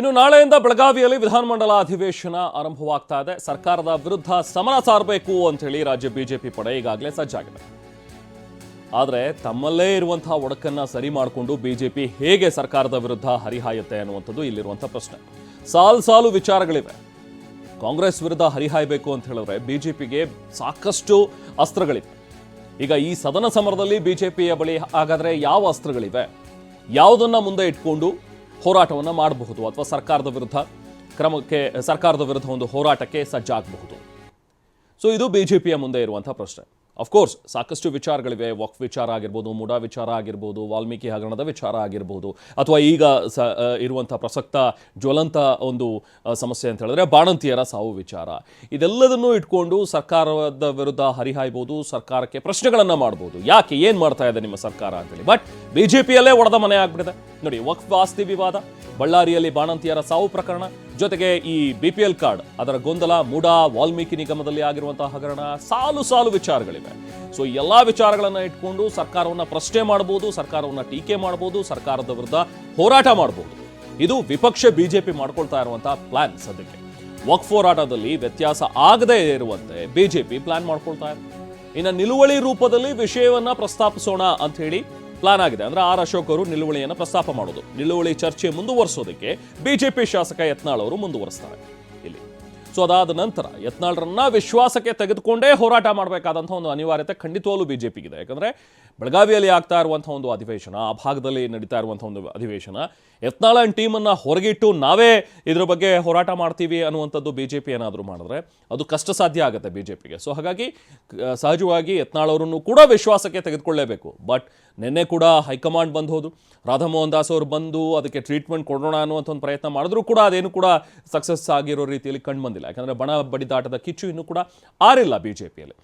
ಇನ್ನು ನಾಳೆಯಿಂದ ಬೆಳಗಾವಿಯಲ್ಲಿ ವಿಧಾನಮಂಡಲ ಅಧಿವೇಶನ ಆರಂಭವಾಗ್ತಾ ಇದೆ. ಸರ್ಕಾರದ ವಿರುದ್ಧ ಸಮರ ಸಾರಬೇಕು ಅಂತ ಹೇಳಿ ರಾಜ್ಯ ಬಿಜೆಪಿ ಪಡೆ ಈಗಾಗಲೇ ಸಜ್ಜಾಗಿದೆ. ಆದರೆ ತಮ್ಮಲ್ಲೇ ಇರುವಂತಹ ಒಡಕನ್ನ ಸರಿ ಮಾಡಿಕೊಂಡು ಬಿಜೆಪಿ ಹೇಗೆ ಸರ್ಕಾರದ ವಿರುದ್ಧ ಹರಿಹಾಯುತ್ತೆ ಅನ್ನುವಂಥದ್ದು ಇಲ್ಲಿರುವಂಥ ಪ್ರಶ್ನೆ. ಸಾಲು ಸಾಲು ವಿಚಾರಗಳಿವೆ. ಕಾಂಗ್ರೆಸ್ ವಿರುದ್ಧ ಹರಿಹಾಯಬೇಕು ಅಂತ ಹೇಳಿದ್ರೆ ಬಿಜೆಪಿಗೆ ಸಾಕಷ್ಟು ಅಸ್ತ್ರಗಳಿವೆ. ಈಗ ಈ ಸದನ ಸಮರದಲ್ಲಿ ಬಿಜೆಪಿಯ ಬಳಿ ಹಾಗಾದ್ರೆ ಯಾವ ಅಸ್ತ್ರಗಳಿವೆ? ಯಾವುದನ್ನ ಮುಂದೆ ಇಟ್ಕೊಂಡು ಹೋರಾಟವನ್ನು ಮಾಡಬಹುದು ಅಥವಾ ಸರ್ಕಾರದ ವಿರುದ್ಧ ಕ್ರಮಕ್ಕೆ, ಸರ್ಕಾರದ ವಿರುದ್ಧ ಒಂದು ಹೋರಾಟಕ್ಕೆ ಸಜ್ಜಾಗಬಹುದು. ಸೊ ಇದು ಬಿಜೆಪಿಯ ಮುಂದೆ ಇರುವಂಥ ಪ್ರಶ್ನೆ. ಅಫ್ಕೋರ್ಸ್ ಸಾಕಷ್ಟು ವಿಚಾರಗಳಿವೆ. ವಕ್ ವಿಚಾರ ಆಗಿರ್ಬೋದು ಮುಡಾ ವಿಚಾರ ಆಗಿರ್ಬೋದು, ವಾಲ್ಮೀಕಿ ಹಗರಣದ ವಿಚಾರ ಆಗಿರ್ಬೋದು, ಅಥವಾ ಈಗ ಸ ಇರುವಂಥ ಪ್ರಸಕ್ತ ಜ್ವಲಂತ ಒಂದು ಸಮಸ್ಯೆ ಅಂತ ಹೇಳಿದ್ರೆ ಬಾಣಂತಿಯರ ಸಾವು ವಿಚಾರ. ಇದೆಲ್ಲದನ್ನೂ ಇಟ್ಕೊಂಡು ಸರ್ಕಾರದ ವಿರುದ್ಧ ಹರಿಹಾಯ್ಬೋದು, ಸರ್ಕಾರಕ್ಕೆ ಪ್ರಶ್ನೆಗಳನ್ನು ಮಾಡ್ಬೋದು. ಯಾಕೆ, ಏನು ಮಾಡ್ತಾ ಇದೆ ನಿಮ್ಮ ಸರ್ಕಾರ ಅಂತೇಳಿ. ಬಟ್ ಬಿ ಜೆ ಪಿಯಲ್ಲೇ ಒಡೆದ ಮನೆ ಆಗ್ಬಿಟ್ಟಿದೆ. ನೋಡಿ ವಕ್ ಆಸ್ತಿ ವಿವಾದ, ಬಳ್ಳಾರಿಯಲ್ಲಿ ಬಾಣಂತಿಯರ ಸಾವು ಪ್ರಕರಣ ಜೊತೆಗೆ ಈ ಬಿ ಪಿ ಎಲ್ ಕಾರ್ಡ್ ಅದರ ಗೊಂದಲ ಮುಡಾ ವಾಲ್ಮೀಕಿ ನಿಗಮದಲ್ಲಿ ಆಗಿರುವಂತಹ ಹಗರಣ ಸಾಲು ಸಾಲು ವಿಚಾರಗಳಿವೆ. ಸೊ ಎಲ್ಲ ವಿಚಾರಗಳನ್ನು ಇಟ್ಕೊಂಡು ಸರ್ಕಾರವನ್ನ ಪ್ರಶ್ನೆ ಮಾಡಬಹುದು ಸರ್ಕಾರವನ್ನ ಟೀಕೆ ಮಾಡಬಹುದು ಸರ್ಕಾರದ ವಿರುದ್ಧ ಹೋರಾಟ ಮಾಡಬಹುದು ಇದು ವಿಪಕ್ಷ ಬಿಜೆಪಿ ಮಾಡ್ಕೊಳ್ತಾ ಇರುವಂತಹ ಪ್ಲಾನ್ ಸದ್ಯಕ್ಕೆ. ವಕ್ ಹೋರಾಟದಲ್ಲಿ ವ್ಯತ್ಯಾಸ ಆಗದೇ ಇರುವಂತೆ ಬಿಜೆಪಿ ಪ್ಲಾನ್ ಮಾಡ್ಕೊಳ್ತಾ ಇದೆ ಇನ್ನು ನಿಲುವಳಿ ರೂಪದಲ್ಲಿ ವಿಷಯವನ್ನ ಪ್ರಸ್ತಾಪಿಸೋಣ ಅಂತ ಹೇಳಿ ಪ್ಲಾನ್ ಆಗಿದೆ. ಅಂದ್ರೆ ಆರ್ ಅಶೋಕ್ ಅವರು ನಿಲುವಳಿಯನ್ನು ಪ್ರಸ್ತಾಪ ಮಾಡೋದು ನಿಲುವಳಿ ಚರ್ಚೆ ಮುಂದುವರಿಸೋದಕ್ಕೆ ಬಿಜೆಪಿ ಶಾಸಕ ಯತ್ನಾಳ್ ಅವರು ಮುಂದುವರಿಸ್ತಾರೆ. ಸೊ ಅದಾದ ನಂತರ ಯತ್ನಾಳ್ರನ್ನ ವಿಶ್ವಾಸಕ್ಕೆ ತೆಗೆದುಕೊಂಡೇ ಹೋರಾಟ ಮಾಡಬೇಕಾದಂಥ ಒಂದು ಅನಿವಾರ್ಯತೆ ಖಂಡಿತವಾಗ್ಲೂ ಬಿಜೆಪಿಗಿದೆ. ಯಾಕಂದರೆ ಬೆಳಗಾವಿಯಲ್ಲಿ ಆಗ್ತಾ ಇರುವಂಥ ಒಂದು ಅಧಿವೇಶನ, ಆ ಭಾಗದಲ್ಲಿ ನಡೀತಾ ಇರುವಂಥ ಒಂದು ಅಧಿವೇಶನ, ಯತ್ನಾಳ ಟೀಮನ್ನು ಹೊರಗಿಟ್ಟು ನಾವೇ ಇದ್ರ ಬಗ್ಗೆ ಹೋರಾಟ ಮಾಡ್ತೀವಿ ಅನ್ನುವಂಥದ್ದು ಬಿ ಜೆ ಪಿ ಏನಾದರೂ ಮಾಡಿದ್ರೆ ಅದು ಕಷ್ಟ ಸಾಧ್ಯ ಆಗುತ್ತೆ ಬಿ ಜೆ ಪಿಗೆ ಸೊ ಹಾಗಾಗಿ ಸಹಜವಾಗಿ ಯತ್ನಾಳ್ ಅವರನ್ನು ಕೂಡ ವಿಶ್ವಾಸಕ್ಕೆ ತೆಗೆದುಕೊಳ್ಳೇಬೇಕು. ಬಟ್ ನಿನ್ನೆ ಕೂಡ ಹೈಕಮಾಂಡ್ ಬಂದು ಹೋದು, ರಾಧಾಮೋಹನ್ ದಾಸ್ ಅವರು ಬಂದು ಅದಕ್ಕೆ ಟ್ರೀಟ್ಮೆಂಟ್ ಕೊಡೋಣ ಅನ್ನುವಂಥ ಒಂದು ಪ್ರಯತ್ನ ಮಾಡಿದ್ರು ಕೂಡ ಅದೇನು ಕೂಡ ಸಕ್ಸಸ್ ಆಗಿರೋ ರೀತಿಯಲ್ಲಿ ಕಂಡು ಬಂದಿಲ್ಲ. ಯಾಕಂದ್ರೆ ಬಣ ಬಡಿದಾಟದ ಕಿಚ್ಚು ಇನ್ನೂ ಕೂಡ ಆರಿಲ್ಲ ಬಿಜೆಪಿಯಲ್ಲಿ.